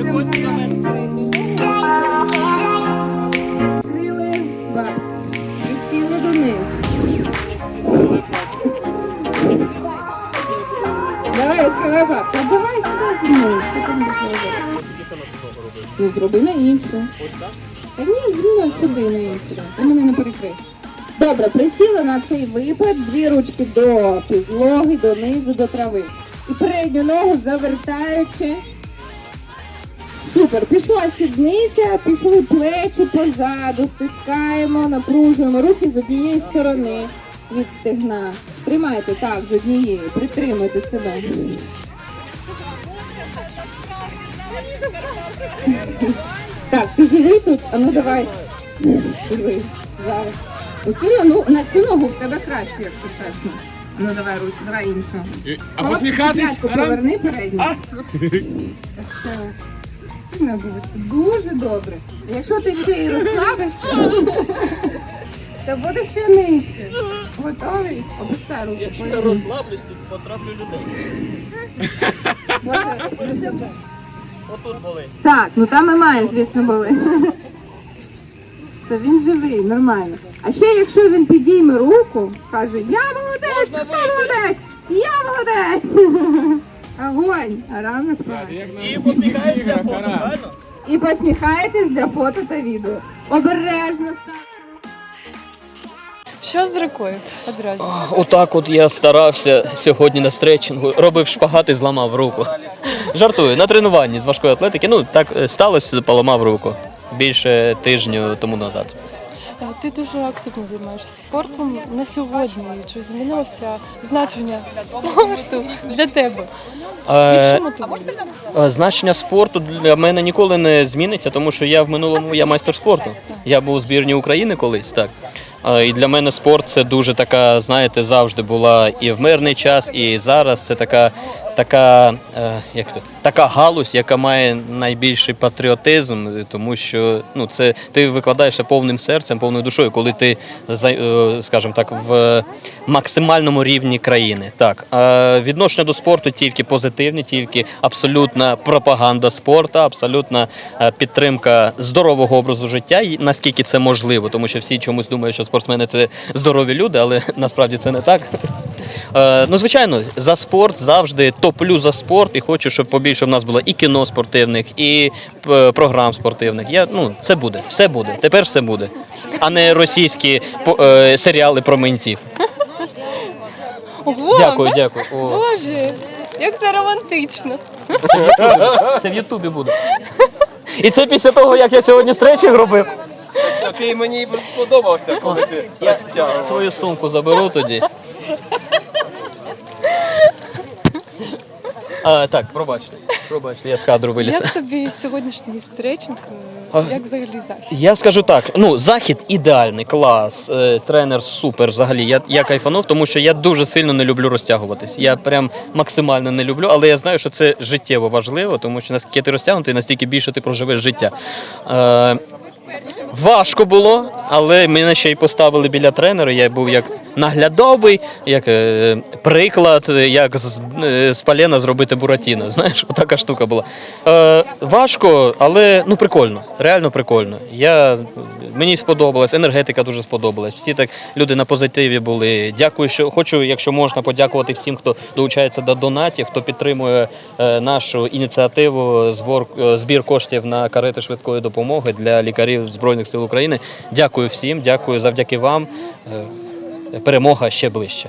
Приходьте до. Давай, відкривай бабку. А давай сюди зі. Що там будеш робити? Ну, зроби на іншу. Ось так? Та ні, зі мною сюди на іншу. Ти мене не перекрий. Добре, присіли на цей випад, дві ручки до підлоги, донизу, до трави. І передню ногу завертаючи. Супер, пішла сідниця, пішли плечі позаду, стискаємо, напружуємо руки з однієї сторони від стегна. Тримайте так, з однієї, притримуйте себе. Так, ти живий тут? А ну давай. Живий. Зараз. Оцю, ну, на цю ногу в тебе краще, якщо чесно. А Ну давай руку, давай іншу. А посміхатись? п'ятку поверни передню. Не обов'язково. Дуже добре. Якщо ти ще й розслабишся, то буде ще нижче. Готовий? Опустай руку. Якщо я розслаблюсь, то потраплю людей. Боже, про себе. Отут болить. Так, ну там і має, звісно, були. То він живий, нормально. А ще якщо він підійме руку, каже, я молодець, хто молодець? Я молодець. Огонь, а рано І посміхаєшся для фото, правильно? І посміхаєтесь для фото та відео. Обережно ставте. Що з рукою одразу? Отак от я старався сьогодні на стретчингу, робив шпагат і зламав руку. Жартую, на тренуванні з важкої атлетики. Ну так е, сталося, поламав руку більше тижню тому назад. Ти дуже активно займаєшся спортом. На сьогодні чи змінилося значення спорту для тебе? Е, е, Значення спорту для мене ніколи не зміниться, тому що я в минулому я майстер спорту. Я був у збірні України колись, так. Е, І для мене спорт це дуже така, знаєте, завжди була і в мирний час, і зараз це така, така, е, як то, така галузь, яка має найбільший патріотизм, тому що ну, це ти викладаєшся повним серцем, повною душою, коли ти е, скажімо так, в максимальному рівні країни. Так, е, відношення до спорту тільки позитивні, тільки абсолютна пропаганда спорту, абсолютна е, підтримка здорового образу життя, наскільки це можливо, тому що всі чомусь думають, що спортсмени це здорові люди, але насправді це не так. Е, ну, звичайно, за спорт завжди топлю за спорт і хочу, щоб побільше в нас було і кіно спортивних, і е, програм спортивних. Я, ну, це буде, все буде. Тепер все буде. А не російські по- е, серіали про ментів. Ого, Дякую, дякую. О, Боже, як це романтично. це в Ютубі буде. І це після того, як я сьогодні стретчинг робив. Ти мені сподобався, коли ти розтягував. Свою сумку заберу тоді. А, так, пробачте. Пробачте, я з кадру виліз. Як тобі сьогоднішній стретчинг? Е, Як взагалі захід? Я скажу так: ну, захід ідеальний, клас, е, тренер супер. Взагалі, я, я кайфанув, тому що я дуже сильно не люблю розтягуватись. Я прям максимально не люблю, але я знаю, що це життєво важливо, тому що наскільки ти розтягнутий, настільки більше ти проживеш життя. Е, Важко було, але мене ще й поставили біля тренера. Я був як наглядовий, як е, приклад, як з, е, з Палена зробити Буратіно. Знаєш, отака штука була. Е, важко, але ну прикольно. Реально прикольно. Я, мені сподобалось, енергетика дуже сподобалась. Всі так люди на позитиві були. Дякую, що хочу, якщо можна, подякувати всім, хто долучається до донатів, хто підтримує е, нашу ініціативу збор, е, збір коштів на карети швидкої допомоги для лікарів Збройних сил України. Дякую всім, дякую завдяки вам. Е, Перемога ще ближче.